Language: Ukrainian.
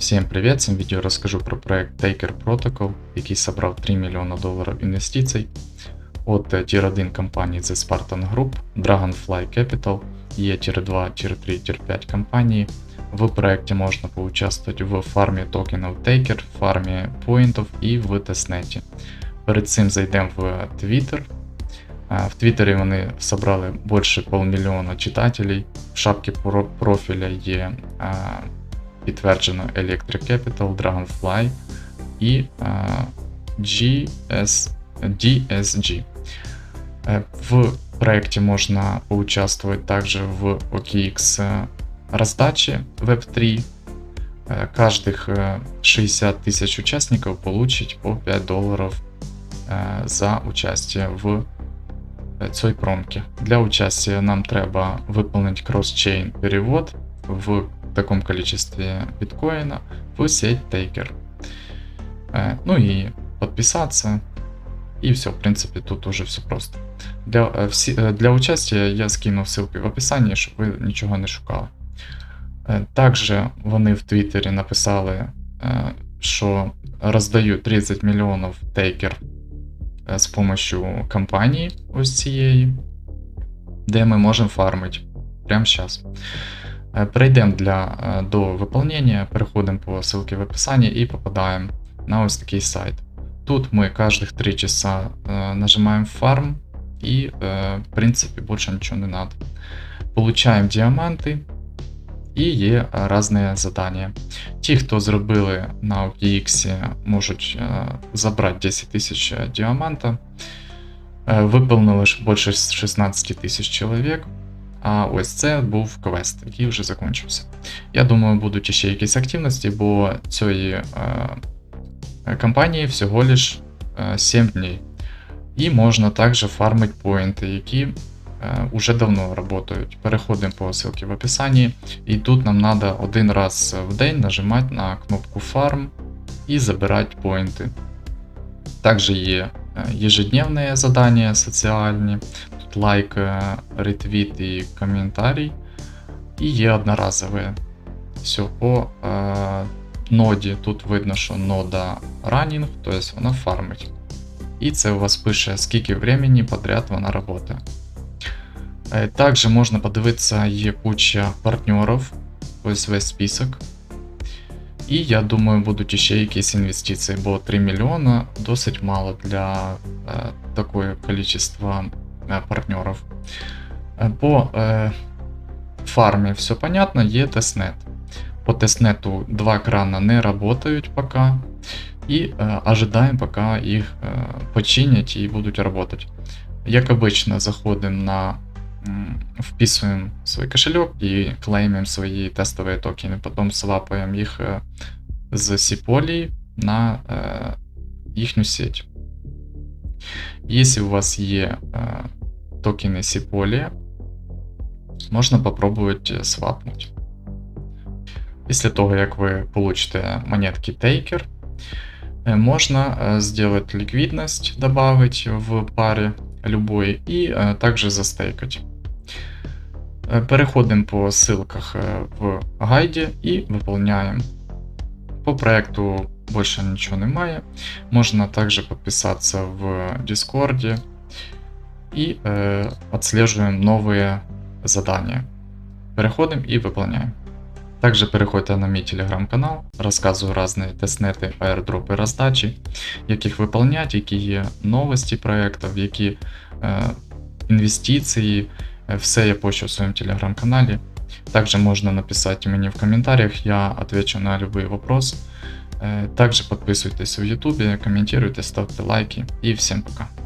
Всем привет! В відео розкажу про проект Taker Protocol, який собрав 3 мільйона доларів інвестицій от е, Tier 1 компаній The Spartan Group, Dragonfly Capital, є Tier 2, Tier 3, Tier 5 компанії. В проекті можна поучаствовать в фармі токенів Taker, фармі поінтів і в тестнеті. Перед цим зайдемо в Twitter. В Твіттері вони собрали більше полмільйона читателей. В шапці профіля є а, підтверджено Electric Capital, Dragonfly і а, GS, DSG. Е, В проекте можна поучаствовать также в OKX э, раздаче Web3. Э, Каждых э, 60 тысяч участников получить по 5 долларов э, за участие в е, цій промці. Для участия нам треба выполнить кросс-чейн перевод в таком количестве биткоина в сеть Taker. Э, Ну и подписаться. И все, в принципе, тут уже все просто. Для, всі, е, для участия я скинув ссылки в описанні, щоб ви нічого не шукали. Е, Також вони в Твіттері написали, що роздають 30 мільйонів е, з допомогою компанії ось цієї, де ми можемо фармити прямо зараз. Перейдемо для, е, до виповнення, переходимо по ссылці в описанні і попадаємо на ось такий сайт. Тут мы каждых 3 часа э, нажимаем фарм и, э, в принципе, больше ничего не надо. Получаем діаманти і є е, різні задання. Ті, хто зробили на OKX, можуть е, забрати 10 тисяч діаманта. Е, Виповнили ж більше 16 тисяч чоловік. А ось це був квест, який вже закінчився. Я думаю, будуть ще якісь активності, бо цієї е, компанії всього лиш е, 7 днів. І можна також фармити поінти, які е, уже давно працюють. Переходимо по ссылці в описанні, і тут нам треба один раз в день нажимати на кнопку Farm і забирати поінти. Також є е, ежедневні задання соціальні, тут лайк, е, ретвіт і коментарій. І є одноразові. Все по е, ноді. Тут видно, що нода running, тобто вона фармить. І це у вас пише, скільки времени подряд вона працює. Е, Також можна подивитися, є куча партнерів, ось весь список. І я думаю, будуть ще якісь інвестиції, бо 3 мільйона досить мало для е, такого количества е, партнерів. Е, по е, фармі все понятно, є тестнет. По тестнету два крана не работают пока. И э, ожидаем, пока их э, починят и будут работать. Как обычно, заходим на м, вписываем свой кошелек и клеймим свои тестовые токены, потом свапаем их э, з Сиполи на э, їхню сеть. Если у вас є э, токени Сиполі, можна попробовать э, свапнуть. Після того, як ви получите монетки Taker, е, можна е, сделать ликвидность, добавить в паре любой и е, также застейкать. Е, Переходимо по ссылках е, в гайді і выполняем. По проекту больше ничего немає. Можна также подписаться в Discord и э, отслеживаем новые задания. Переходим и выполняем. Также переходьте на мій телеграм-канал, розказую різні тестнети, аердропи, роздачі, як їх виповнять, які є новості проєктів, які е, інвестиції, Е, все я пощу в своєму телеграм-каналі. Также можна написати мені в коментарях, я отвечу на любой вопрос. Е, Также подписывайтесь в ютубе, комментируйте, ставьте лайки и всем пока.